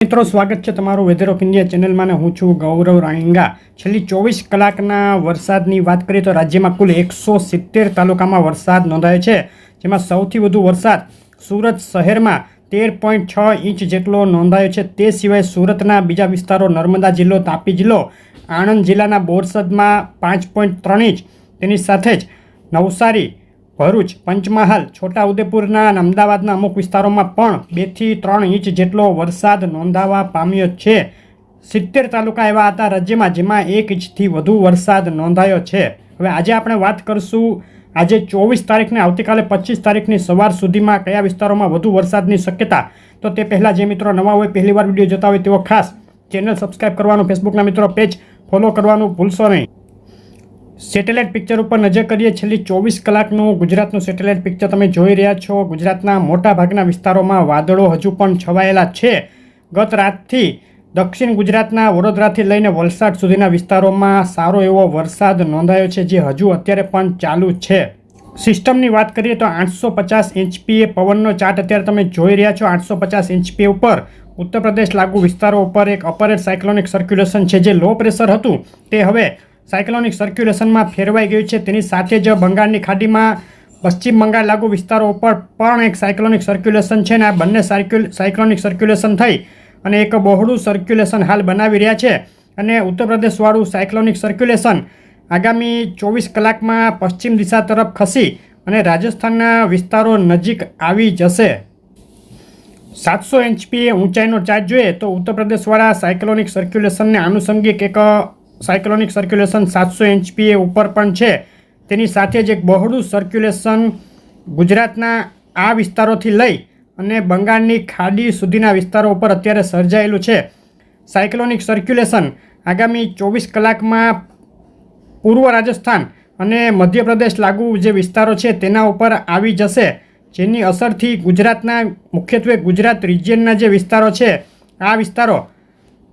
મિત્રો, સ્વાગત છે તમારું વેધર ઓફ ઇન્ડિયા ચેનલમાં હું છું ગૌરવ રાણીંગા છેલ્લી ચોવીસ કલાકના વરસાદની વાત કરીએ તો રાજ્યમાં કુલ એકસો સિત્તેર તાલુકામાં વરસાદ નોંધાયો છે, જેમાં સૌથી વધુ વરસાદ સુરત શહેરમાં તેર પોઈન્ટ છ ઇંચ જેટલો નોંધાયો છે. તે સિવાય સુરતના બીજા વિસ્તારો નર્મદા જિલ્લો, તાપી જિલ્લો, આણંદ જિલ્લાના બોરસદમાં પાંચ પોઈન્ટ ત્રણ ઇંચ. તેની સાથે જ નવસારી ભરૂચ, પંચમહાલ, છોટાઉદેપુરના અને અમદાવાદના અમુક વિસ્તારોમાં પણ બેથી ત્રણ ઇંચ જેટલો વરસાદ નોંધાવા પામ્યો છે. સિત્તેર તાલુકા એવા હતા રાજ્યમાં જેમાં એક ઇંચથી વધુ વરસાદ નોંધાયો છે. હવે આજે આપણે વાત કરશું, આજે ચોવીસ તારીખને આવતીકાલે પચીસ તારીખની સવાર સુધીમાં કયા વિસ્તારોમાં વધુ વરસાદની શક્યતા? તો તે પહેલાં જે મિત્રો નવા હોય, પહેલીવાર વીડિયો જોતા હોય તેઓ ખાસ ચેનલ સબસ્ક્રાઈબ કરવાનું, ફેસબુકના મિત્રો પેજ ફોલો કરવાનું ભૂલશો નહીં. સેટેલાઇટ પિક્ચર ઉપર નજર કરીએ, છેલ્લી ચોવીસ કલાકનું ગુજરાતનું સેટેલાઇટ પિક્ચર તમે જોઈ રહ્યા છો. ગુજરાતના મોટા ભાગના વિસ્તારોમાં વાદળો હજુ પણ છવાયેલા છે. ગત રાતથી દક્ષિણ ગુજરાતના વડોદરાથી લઈને વલસાડ સુધીના વિસ્તારોમાં સારો એવો વરસાદ નોંધાયો છે, જે હજુ અત્યારે પણ ચાલુ છે. સિસ્ટમની વાત કરીએ તો આઠસો પચાસ એચપીએ પવનનો ચાર્ટ અત્યારે તમે જોઈ રહ્યા છો. આઠસો પચાસ એચપીએ ઉપર ઉત્તર પ્રદેશ લાગુ વિસ્તારો ઉપર એક અપરેટ સાયક્લોનિક સર્ક્યુલેશન છે, જે લો પ્રેશર હતું. તે હવે સાયક્લોનિક સર્ક્યુલેશનમાં ફેરવાઈ ગયું છે. તેની સાથે જ બંગાળની ખાડીમાં પશ્ચિમ બંગાળ લાગુ વિસ્તારો ઉપર પણ એક સાયક્લોનિક સર્ક્યુલેશન છે ને આ બંને સાયક્યુલ સાયક્લોનિક સર્ક્યુલેશન થઈ અને એક બહોળું સર્ક્યુલેશન હાલ બનાવી રહ્યા છે અને ઉત્તર પ્રદેશવાળું સાયક્લોનિક સર્ક્યુલેશન આગામી ચોવીસ કલાકમાં પશ્ચિમ દિશા તરફ ખસી અને રાજસ્થાનના વિસ્તારો નજીક આવી જશે. સાતસો એચપીએ ઊંચાઈનો ચાર્જ જોઈએ તો ઉત્તર પ્રદેશવાળા સાયક્લોનિક સર્ક્યુલેશનને આનુષંગિક એક સાયક્લોનિક સર્ક્યુલેશન સાતસો એચપીએ ઉપર પણ છે. તેની સાથે જ એક બહોળું સર્ક્યુલેશન ગુજરાતના આ વિસ્તારોથી લઈ અને બંગાળની ખાડી સુધીના વિસ્તારો ઉપર અત્યારે સર્જાયેલું છે. સાયક્લોનિક સર્ક્યુલેશન આગામી ચોવીસ કલાકમાં પૂર્વ રાજસ્થાન અને મધ્યપ્રદેશ લાગુ જે વિસ્તારો છે તેના ઉપર આવી જશે. જેની અસરથી ગુજરાતના મુખ્યત્વે ગુજરાત રિજિયનના જે વિસ્તારો છે, આ વિસ્તારો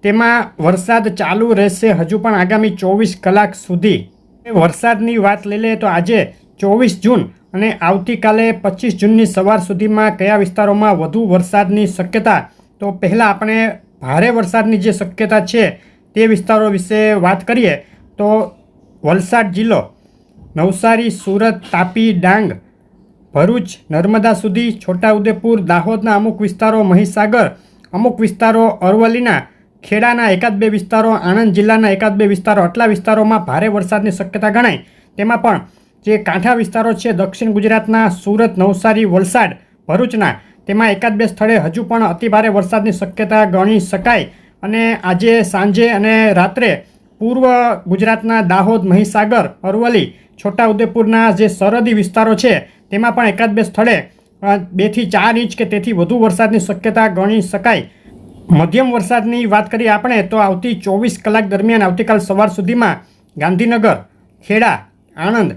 તેમાં વરસાદ ચાલુ રહેશે હજુ પણ આગામી ચોવીસ કલાક સુધી. વરસાદની વાત લઈ લઈએ તો આજે ચોવીસ જૂન અને આવતીકાલે પચીસ જૂનની સવાર સુધીમાં કયા વિસ્તારોમાં વધુ વરસાદની શક્યતા? તો પહેલાં આપણે ભારે વરસાદની જે શક્યતા છે તે વિસ્તારો વિશે વાત કરીએ. તો વલસાડ જિલ્લો, નવસારી, સુરત, તાપી, ડાંગ, ભરૂચ, નર્મદા સુધી છોટાઉદેપુર, દાહોદના અમુક વિસ્તારો, મહીસાગર, અમુક વિસ્તારો અરવલ્લીના ખેડાના એકાદ બે વિસ્તારો, આણંદ જિલ્લાના એકાદ બે વિસ્તારો, આટલા વિસ્તારોમાં ભારે વરસાદની શક્યતા ગણાય. તેમાં પણ જે કાંઠા વિસ્તારો છે, દક્ષિણ ગુજરાતના સુરત, નવસારી, વલસાડ, ભરૂચના, તેમાં એકાદ બે સ્થળે હજુ પણ અતિભારે વરસાદની શક્યતા ગણી શકાય. અને આજે સાંજે અને રાત્રે પૂર્વ ગુજરાતના દાહોદ, મહીસાગર, અરવલ્લી, છોટાઉદેપુરના જે સરહદી વિસ્તારો છે, તેમાં પણ એકાદ બે સ્થળે બેથી ચાર ઇંચ કે તેથી વધુ વરસાદની શક્યતા ગણી શકાય. મધ્યમ વરસાદની વાત કરીએ આપણે, તો આવતી ચોવીસ કલાક દરમિયાન આવતીકાલ સવાર સુધીમાં ગાંધીનગર, ખેડા, આણંદ,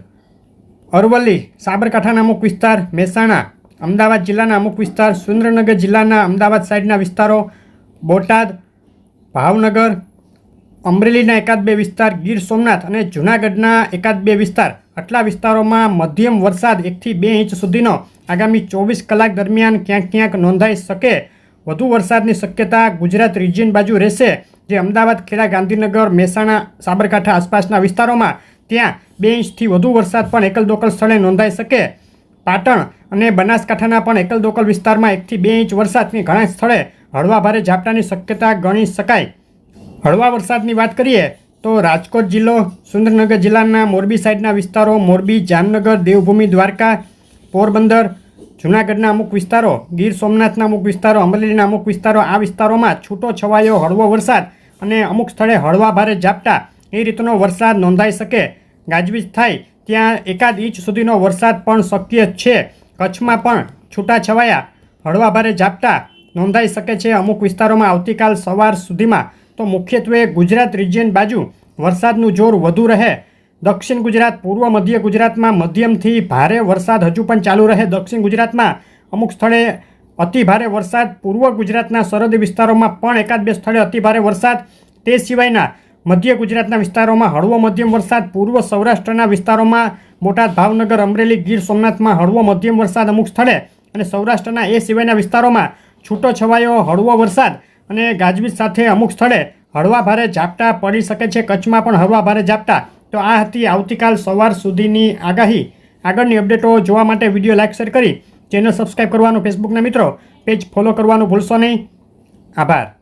અરવલ્લી, સાબરકાંઠાના અમુક વિસ્તાર, મહેસાણા, અમદાવાદ જિલ્લાના અમુક વિસ્તાર, સુરેન્દ્રનગર જિલ્લાના અમદાવાદ સાઈડના વિસ્તારો, બોટાદ, ભાવનગર, અમરેલીના એકાદ બે વિસ્તાર, ગીર સોમનાથ અને જૂનાગઢના એકાદ બે વિસ્તાર. આટલા વિસ્તારોમાં મધ્યમ વરસાદ એકથી બે ઇંચ સુધીનો આગામી ચોવીસ કલાક દરમિયાન ક્યાંક ક્યાંક નોંધાઈ શકે વધુ વરસાદની શક્યતા ગુજરાત રિજિયન બાજુ રહેશે. જે અમદાવાદ, ખેડા, ગાંધીનગર, મહેસાણા, સાબરકાંઠા આસપાસના વિસ્તારોમાં ત્યાં બે ઇંચથી વધુ વરસાદ પણ એકલ દોકલ સ્થળે નોંધાઈ શકે. પાટણ અને બનાસકાંઠાના પણ એકલ દોકલ વિસ્તારમાં એકથી બે ઇંચ વરસાદની ઘણા સ્થળે હળવા ભારે ઝાપટાની શક્યતા ગણી શકાય. હળવા વરસાદની વાત કરીએ તો રાજકોટ જિલ્લો, સુરેન્દ્રનગર જિલ્લાના મોરબી સાઈડના વિસ્તારો મોરબી, જામનગર, દેવભૂમિ, દ્વારકા, પોરબંદર જૂનાગઢના અમુક વિસ્તારો, ગીર સોમનાથના અમુક વિસ્તારો, અમરેલીના અમુક વિસ્તારો, આ વિસ્તારોમાં છૂટો છવાયો હળવો વરસાદ અને અમુક સ્થળે હળવા ભારે ઝાપટા. એ રીતનો વરસાદ નોંધાઈ શકે, ગાજવીજ થાય, ત્યાં એકાદ ઇંચ સુધીનો વરસાદ પણ શક્ય છે. કચ્છમાં પણ છૂટા છવાયા, હળવા ભારે ઝાપટા નોંધાઈ શકે છે અમુક વિસ્તારોમાં આવતીકાલ સવાર સુધીમાં. તો મુખ્યત્વે ગુજરાત રિજિયન બાજુ વરસાદનું જોર વધુ રહે દક્ષિણ ગુજરાત, પૂર્વ મધ્ય ગુજરાતમાં મધ્યમથી ભારે વરસાદ હજુ પણ ચાલુ રહે. દક્ષિણ ગુજરાતમાં અમુક સ્થળે અતિ ભારે વરસાદ. પૂર્વ ગુજરાતના સરહદી વિસ્તારોમાં પણ એકાદ બે સ્થળે અતિ ભારે વરસાદ. તે સિવાયના મધ્ય ગુજરાતના વિસ્તારોમાં હળવો મધ્યમ વરસાદ. પૂર્વ સૌરાષ્ટ્રના વિસ્તારોમાં બોટાદ ભાવનગર, અમરેલી, ગીર સોમનાથમાં હળવો મધ્યમ વરસાદ અમુક સ્થળે અને સૌરાષ્ટ્રના એ સિવાયના વિસ્તારોમાં છૂટો છવાયો હળવો વરસાદ અને ગાજવીજ સાથે અમુક સ્થળે હળવા ભારે ઝાપટા પડી શકે છે. કચ્છમાં પણ હળવા ભારે ઝાપટા તો આ હતી આવતીકાલ સવાર સુધીની આગાહી. આગળની અપડેટો જોવા માટે વીડિયો લાઇક, શેર કરી. ચેનલ સબસ્ક્રાઈબ કરવાનું ફેસબુકના મિત્રો. પેજ ફોલો કરવાનું ભૂલશો નહીં. આભાર.